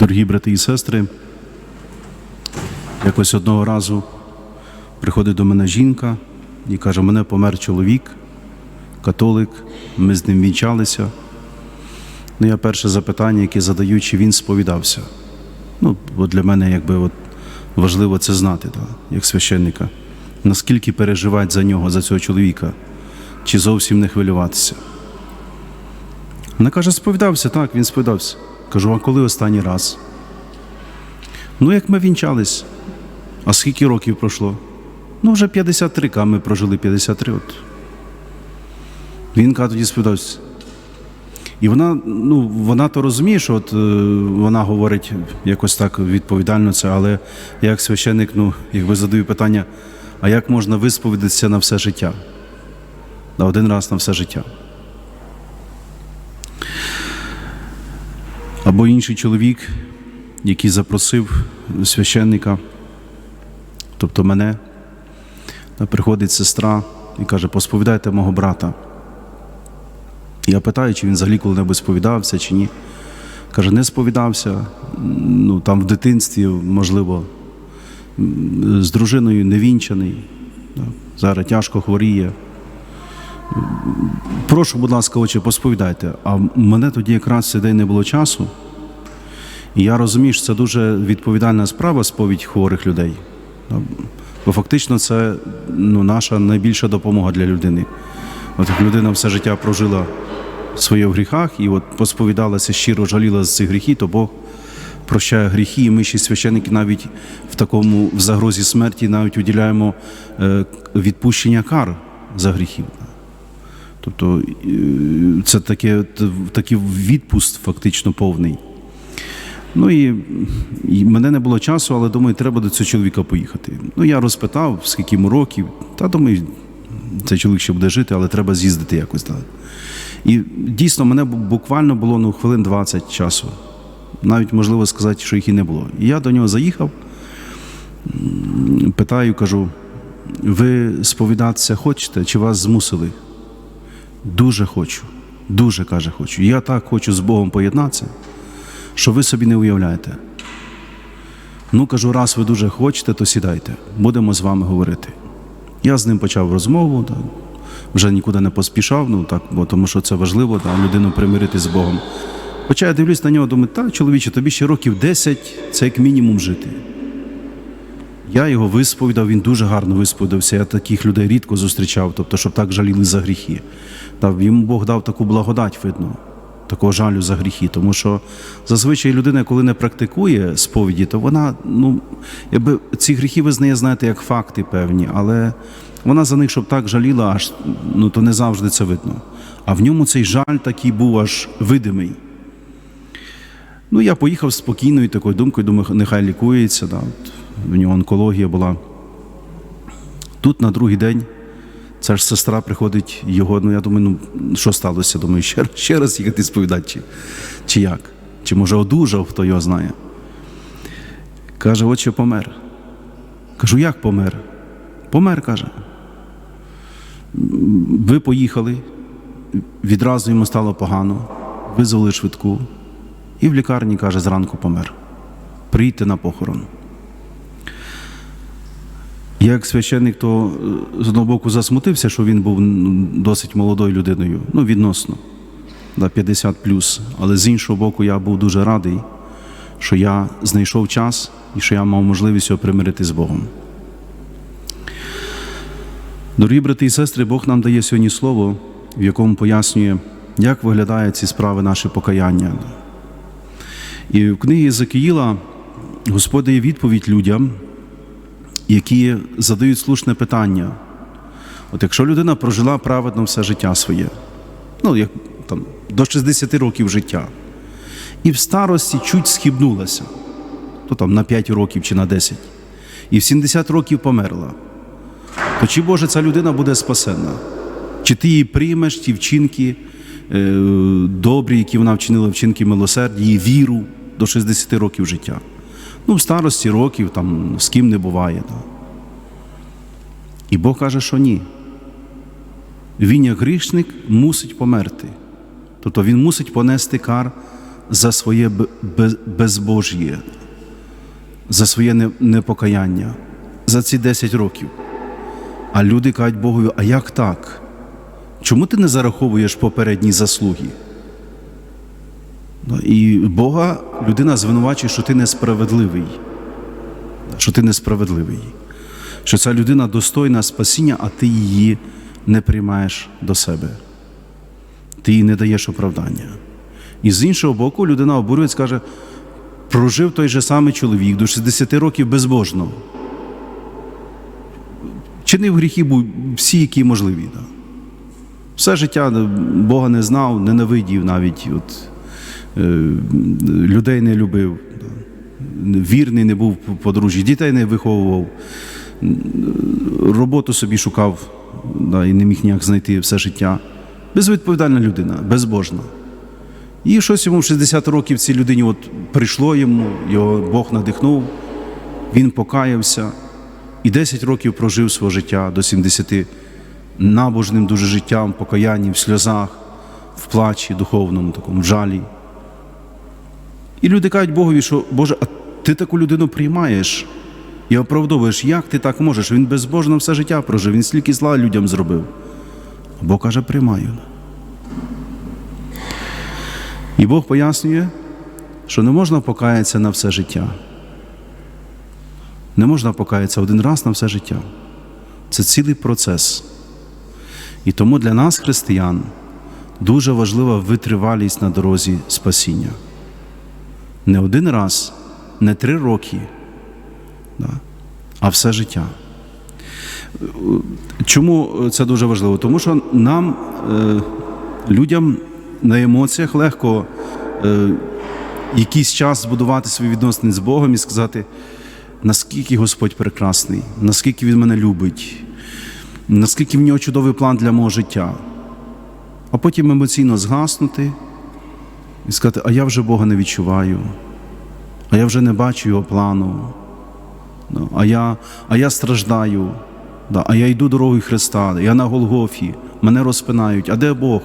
Дорогі брати і сестри, якось одного разу приходить до мене жінка і каже, мене помер чоловік, католик, ми з ним вінчалися. Ну, я перше запитання, яке задаю, чи він сповідався. Ну, бо для мене якби от важливо це знати, так, як священника. Наскільки переживати за нього, за цього чоловіка, чи зовсім не хвилюватися. Вона каже, сповідався, так, він сповідався. Кажу, а коли останній раз? Ну, як ми вінчались. А скільки років пройшло? Ну, вже 53 ка ми прожили 53. От. Він каже, тоді сповідався. І вона, ну, вона то розуміє, що от, е, вона говорить якось так відповідально це, але як священник, ну, якби задаю питання, а як можна висповідатися на все життя? На один раз на все життя. Або інший чоловік, який запросив священника, тобто мене, приходить сестра і каже, посповідайте мого брата. Я питаю, чи він взагалі коли-небудь сповідався чи ні. Каже, не сповідався. Ну, там в дитинстві, можливо, з дружиною невінчаний. Да, Зараз тяжко хворіє. Прошу, будь ласка, отче, посповідайте. А мене тоді якраз цей не було часу. І я розумію, що це дуже відповідальна справа сповідь хворих людей. Бо фактично це ну, наша найбільша допомога для людини. От людина все життя прожила своє в гріхах і от посповідалася щиро жаліла за ці гріхи, то Бог прощає гріхи, і ми ще священники навіть в такому в загрозі смерті навіть уділяємо е, відпущення кар за гріхів. Тобто е, це таке, такий відпуст фактично повний. Ну і, і мене не було часу, але думаю, треба до цього чоловіка поїхати. Ну я розпитав, скільки йому років, та думаю, цей чоловік ще буде жити, але треба з'їздити якось. Так. І дійсно, мене буквально було ну, хвилин 20 часу. Навіть можливо сказати, що їх і не було. І я до нього заїхав, питаю, кажу: ви сповідатися хочете, чи вас змусили? Дуже хочу, дуже каже, хочу. Я так хочу з Богом поєднатися, що ви собі не уявляєте. Ну, кажу, раз ви дуже хочете, то сідайте, будемо з вами говорити. Я з ним почав розмову, та, вже нікуди не поспішав, ну так, бо тому що це важливо, та, людину примирити з Богом. Хоча я дивлюсь на нього, думаю, та чоловіче, тобі ще років 10, це як мінімум жити. Я його висповідав, він дуже гарно висповідався. Я таких людей рідко зустрічав, тобто, щоб так жаліли за гріхи. Та йому Бог дав таку благодать, видно, такого жалю за гріхи. Тому що зазвичай людина, коли не практикує сповіді, то вона, ну, якби ці гріхи визнає, знаєте, як факти певні, але вона за них, щоб так жаліла, аж ну, то не завжди це видно. А в ньому цей жаль такий був аж видимий. Ну, я поїхав спокійною такою думкою, думаю, нехай лікується. Да. В нього онкологія була. Тут на другий день ця ж сестра приходить його. Ну, я думаю, ну що сталося? Думаю, ще, ще раз їхати сповідати, чи, чи як? Чи може одужав, хто його знає. Каже, отче помер. Кажу, як помер? Помер, каже. Ви поїхали, відразу йому стало погано, визвали швидку. І в лікарні каже, зранку помер. Прийти на похорон. Як священник, то е, з одного боку засмутився, що він був досить молодою людиною, ну, відносно, да, 50 Але з іншого боку, я був дуже радий, що я знайшов час і що я мав можливість його примирити з Богом. Дорогі брати і сестри, Бог нам дає сьогодні слово, в якому пояснює, як виглядають ці справи наше покаяння. І в книгі Єзекіїла Господь дає відповідь людям, які задають слушне питання. От якщо людина прожила праведно все життя своє, ну як там до 60 років життя, і в старості чуть схибнулася, то там на 5 років чи на 10, і в 70 років померла, то чи Боже ця людина буде спасена? Чи ти її приймеш, ті вчинки е, добрі, які вона вчинила, вчинки милосердя, її віру до 60 років життя? Ну, в старості років там з ким не буває. Да. І Бог каже, що ні. Він, як грішник, мусить померти. Тобто він мусить понести кар за своє безбожє, за своє непокаяння, за ці 10 років. А люди кажуть Богові, а як так? Чому ти не зараховуєш попередні заслуги? Ну, І Бога людина звинувачує, що ти несправедливий, що ти несправедливий, що ця людина достойна спасіння, а ти її не приймаєш до себе. Ти їй не даєш оправдання. І з іншого боку, людина обурюється, каже, прожив той же самий чоловік до 60 років безбожно. Чинив гріхи був всі, які можливі. Да. Все життя Бога не знав, ненавидів навіть. От, людей не любив, вірний не був по подружжі, дітей не виховував, роботу собі шукав да, і не міг ніяк знайти все життя. Безвідповідальна людина, безбожна. І щось йому в 60 років цій людині от прийшло йому, його Бог надихнув, він покаявся і 10 років прожив своє життя до 70 набожним дуже життям, покаянні, в сльозах, в плачі, духовному, такому в жалі. І люди кажуть Богові, що Боже, а ти таку людину приймаєш і оправдовуєш, як ти так можеш? Він безбожно все життя прожив, він стільки зла людям зробив. Бог каже, приймаю. І Бог пояснює, що не можна покаятися на все життя. Не можна покаятися один раз на все життя. Це цілий процес. І тому для нас, християн, дуже важлива витривалість на дорозі спасіння. Не один раз, не три роки, да, а все життя. Чому це дуже важливо? Тому що нам, е, людям на емоціях легко е, якийсь час збудувати свої відносини з Богом і сказати, наскільки Господь прекрасний, наскільки Він мене любить, наскільки в нього чудовий план для мого життя. А потім емоційно згаснути і сказати, а я вже Бога не відчуваю, а я вже не бачу Його плану, Ну, а я, а я страждаю, а я йду дорогою Христа, я на Голгофі, мене розпинають. А де Бог?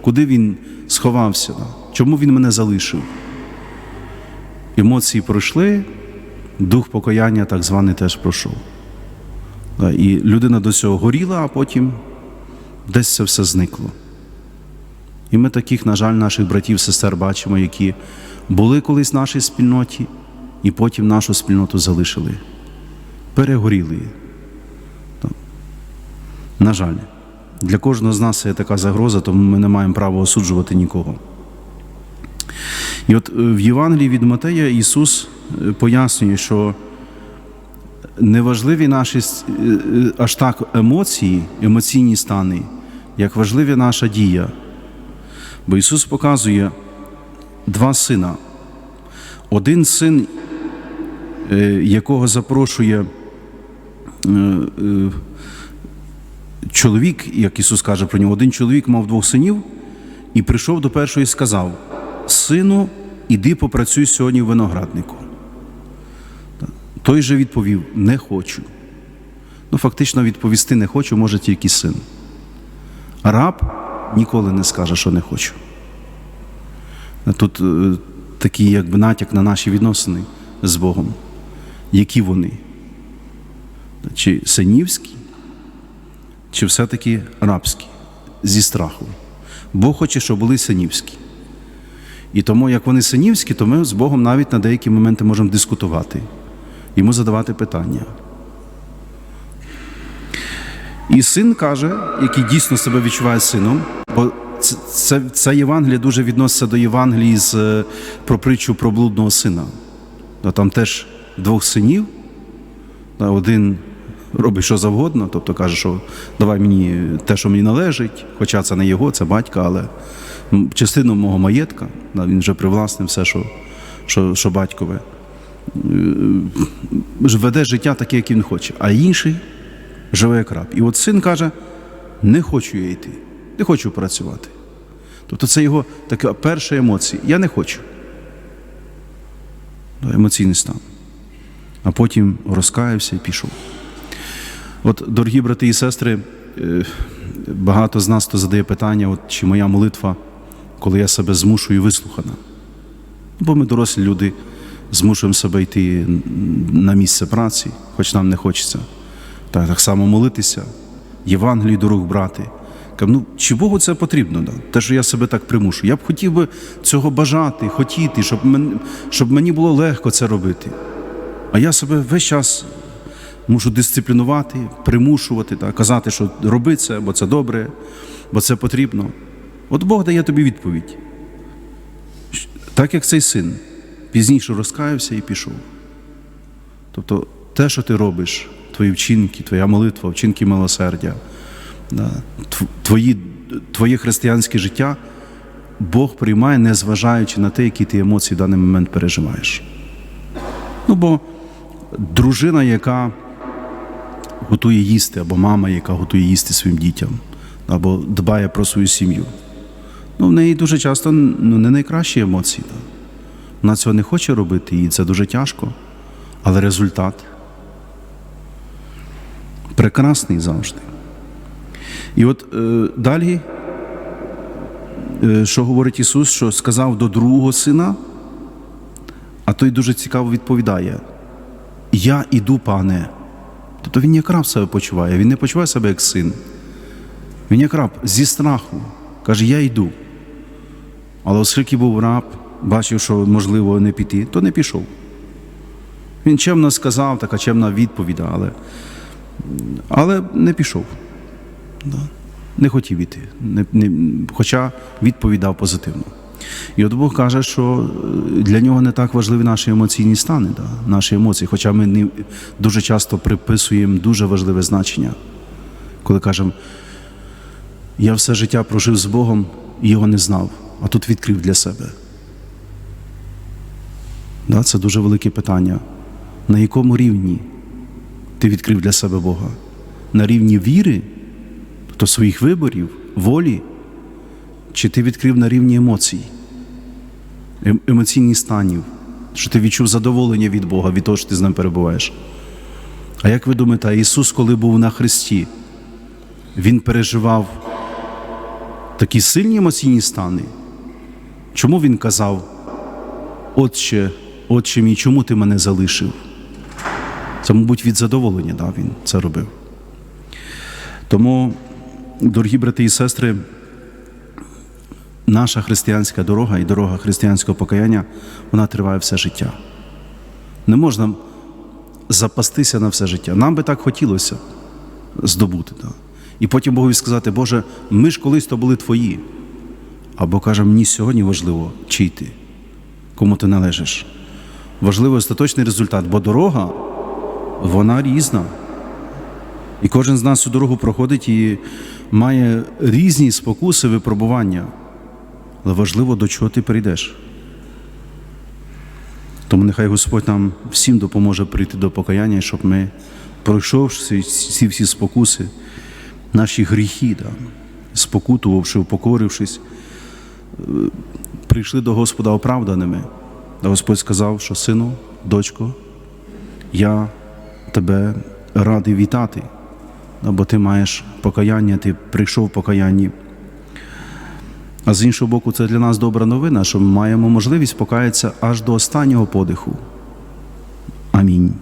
Куди Він сховався? Чому Він мене залишив? Емоції пройшли, дух покаяння так званий теж пройшов. І людина до цього горіла, а потім десь це все зникло. І ми таких, на жаль, наших братів, сестер бачимо, які були колись в нашій спільноті, і потім нашу спільноту залишили. Перегоріли. На жаль, для кожного з нас це є така загроза, тому ми не маємо права осуджувати нікого. І от е, в Євангелії від Матея Ісус е, пояснює, що неважливі наші е, аж так емоції, емоційні стани, як важлива наша дія. Бо Ісус показує два сина. Один син, е, якого запрошує е, е, чоловік, як Ісус каже про нього, один чоловік мав двох синів і прийшов до першого і сказав: Сину, іди попрацюй сьогодні в винограднику. Той же відповів: Не хочу. Ну, фактично, відповісти не хочу може тільки син. Раб ніколи не скаже, що не хочу. Тут е, такий якби натяк на наші відносини з Богом. Які вони? Чи синівські, чи все-таки рабські, зі страху. Бог хоче, щоб були синівські. І тому, як вони синівські, то ми з Богом навіть на деякі моменти можемо дискутувати, йому задавати питання. І син каже, який дійсно себе відчуває сином, бо це, це, це Євангеліє дуже відноситься до Євангелії з, е, про притчу про блудного сина. Там теж двох синів, один робить що завгодно, тобто каже, що давай мені те, що мені належить, хоча це не його, це батька, але частину мого маєтка, він вже привласнив все, що, що, що батькове. Е, Веде життя таке, як він хоче, а інший живе як раб. І от син каже: не хочу я йти, не хочу працювати. Тобто це його така перша емоція. Я не хочу. Ну, Емоційний стан. А потім розкаявся і пішов. От, дорогі брати і сестри, е, багато з нас хто задає питання, от, чи моя молитва, коли я себе змушую, вислухана. Бо ми дорослі люди змушуємо себе йти на місце праці, хоч нам не хочеться. Так, так само молитися, Євангелію до рук брати. Ну, чи Богу це потрібно? Да? Те, що я себе так примушую. Я б хотів би цього бажати, хотіти, щоб, мен, щоб мені було легко це робити. А я себе весь час мушу дисциплінувати, примушувати, так, казати, що роби це, бо це добре, бо це потрібно. От Бог дає тобі відповідь. Так як цей син пізніше розкаявся і пішов. Тобто те, що ти робиш, твої вчинки, твоя молитва, вчинки милосердя, твої, твоє християнське життя, Бог приймає, незважаючи на те, які ти емоції в даний момент переживаєш. Ну, бо дружина, яка готує їсти, або мама, яка готує їсти своїм дітям, або дбає про свою сім'ю. Ну, в неї дуже часто ну, не найкращі емоції. Вона цього не хоче робити, і це дуже тяжко. Але результат прекрасний завжди. І от е, далі, е, що говорить Ісус, що сказав до другого сина, а той дуже цікаво відповідає: Я іду, пане. Тобто він як раб себе почуває, він не почуває себе як син. Він як раб зі страху каже: Я йду. Але оскільки був раб, бачив, що можливо не піти, то не пішов. Він чемно сказав, така чемна відповідь, але, але не пішов. Да. Не хотів іти, не, не, хоча відповідав позитивно. І от Бог каже, що е, для нього не так важливі наші емоційні стани, да, наші емоції, хоча ми не, дуже часто приписуємо дуже важливе значення, коли кажемо, я все життя прожив з Богом і його не знав, а тут відкрив для себе. Да, це дуже велике питання. На якому рівні ти відкрив для себе Бога? На рівні віри, тобто своїх виборів, волі, чи ти відкрив на рівні емоцій, ем- емоційних станів, що ти відчув задоволення від Бога, від того, що ти з ним перебуваєш? А як ви думаєте, Ісус, коли був на Христі, Він переживав такі сильні емоційні стани? Чому Він казав, Отче, Отче мій, чому ти мене залишив? Це, мабуть, від задоволення да, він це робив. Тому, дорогі брати і сестри, наша християнська дорога і дорога християнського покаяння, вона триває все життя. Не можна запастися на все життя. Нам би так хотілося здобути. Да. І потім Богові сказати, Боже, ми ж колись то були твої. Або каже, мені сьогодні важливо, чий ти, кому ти належиш. Важливий остаточний результат, бо дорога, вона різна. І кожен з нас цю дорогу проходить і має різні спокуси, випробування. Але важливо, до чого ти прийдеш. Тому нехай Господь нам всім допоможе прийти до покаяння, щоб ми, пройшовши ці всі спокуси, наші гріхи, да, спокутувавши, упокорившись, е, прийшли до Господа оправданими. Та Господь сказав, що сину, дочко, я тебе радий вітати, або бо ти маєш покаяння, ти прийшов в покаянні. А з іншого боку, це для нас добра новина, що ми маємо можливість покаятися аж до останнього подиху. Амінь.